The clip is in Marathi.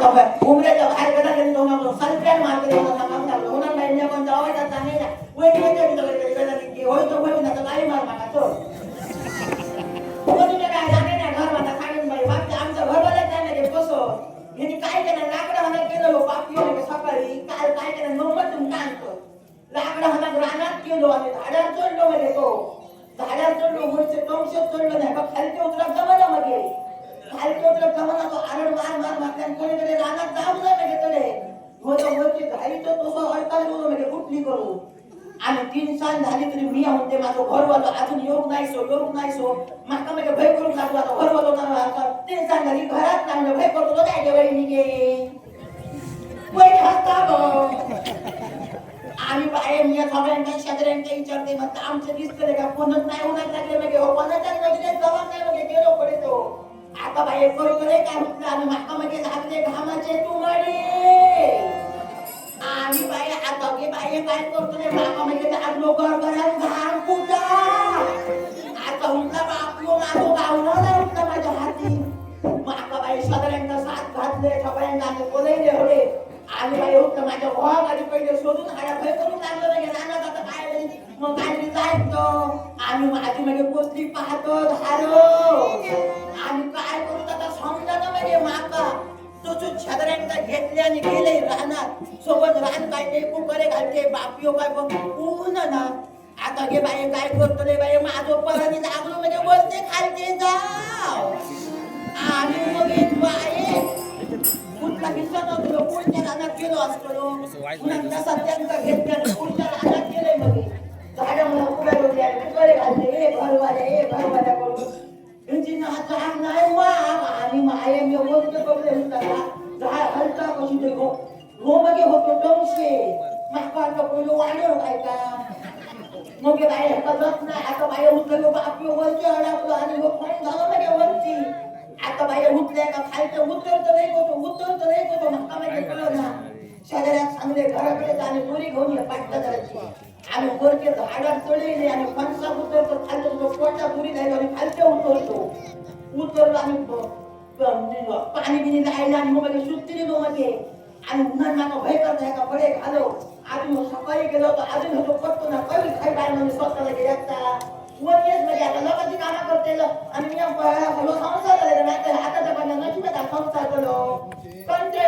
उमऱ्याच्या बाहेर गेला तरी तो नको सल्फ्यान मारते सांगावं होणार नाही मी पण जावायचा सांगायला वहिनी म्हणजे मी कधी गेला की होय तो होय ना तर मार मागा तो कोणी काय जाणे ना घर माझा सांगेन बाई बाकी आमचं घर वाला त्याने ते कसं यांनी काय केलं लाकडं हना केलं बाप बापी सकाळी काल काय केलं नंबर तुम्ही आणतो लाकडं हना रानात केलो आणि झाडावर चढलो म्हणजे तो झाडावर चढलो वरचे टोंगशेत चढलो नाही बघ खालचे उतरा जमाना मध्ये खालचे तो अडकाल बोलू म्हणजे कुठली करू आणि तीन साल झाली तरी मी म्हणते माझं घर घरवालो अजून योग नाही सो हो, योग नाही सो हो. माका म्हणजे भय करून लागलो आता घर घरवालो ना आता. तीन साल झाली घरात नाही म्हणजे भय करतो काय गे वहिनी गे हसता आम्ही बाहेर मी सगळ्यांना शेजाऱ्यांना विचारते मग आमचं दिसतले का? कोणच नाही होणार लागले म्हणजे. हो कोणाच्या नजरेत म्हणजे, जबाब नाही म्हणजे गेलो पडे तो आता बाहेर बरोबर काय म्हटलं आणि माका म्हणजे लागले घामाचे आता की बाई काय करतो रे बाबा म्हणजे आज लोक घरात घाण कुठा आता उठला बापलो माझं गावलं नाही उठला माझ्या हाती माका बाई सगळ्यांना साथ घातले सगळ्यांना बोलायले होते आणि बाई उठलं माझ्या भावा गाडी पहिले शोधून हाडा भय करून लागलं म्हणजे रानात आता काय नाही. मग काय जायचो आम्ही माझी म्हणजे पोचली पाहतो धारो आणि काय करू आता समजा ना म्हणजे माका तो जो छदऱ्यांना घेतले आणि गेले रानात सोबत रान काढले कुकरे घालते बापियो काय बघ ऊन ना. आता गे बाई काय करतो रे बाई माझं परत लागलो म्हणजे बोलते खालते जाव. आणि मग बाई कुठला हिस्सा नव्हतो पुढच्या रानात गेलो असतो पुन्हा तसा घेतल्या पुढच्या रानात गेले मग. झाडं मला होते आणि घालते ए घरवाल्या करून झाड नाही वा आणि माये मी बोलतो बघले झाड कशी देखो गो होतो टोंगशे माकांना पहिलं वाढव काय का मग हे बाई नाही. आता बाई उठलो बापी वरती अडकलो आणि लोक पाणी झालं म्हणजे वरती आता बाई उठले का खालचं उतरत नाही होतो उतरत नाही होतो मक्का म्हणजे कळलं ना. शेजाऱ्यात चांगले घराकडे आणि पुरी घेऊन ये पाटला करायची आणि वरचे झाडात चढले आणि फणसा उतरतो. खालचं तो पोटा पुरी जायला आणि खालचे उतरतो. उतरलो आणि पाणी बिनी जायला आणि मग मध्ये सुट्टी दिलो मध्ये आणि उन्हात नाका भय करता का बडे घालो अजून मग सकाळी गेलो तर अजून होतो करतो ना कवी खाई बाहेर म्हणजे स्वतःला गेल्याचा वरतीच म्हणजे आता लोकांची कामं करते आणि मी संसार झाले नाही तर हाताच्या पाण्यात नशिबात संसार केलो कंटे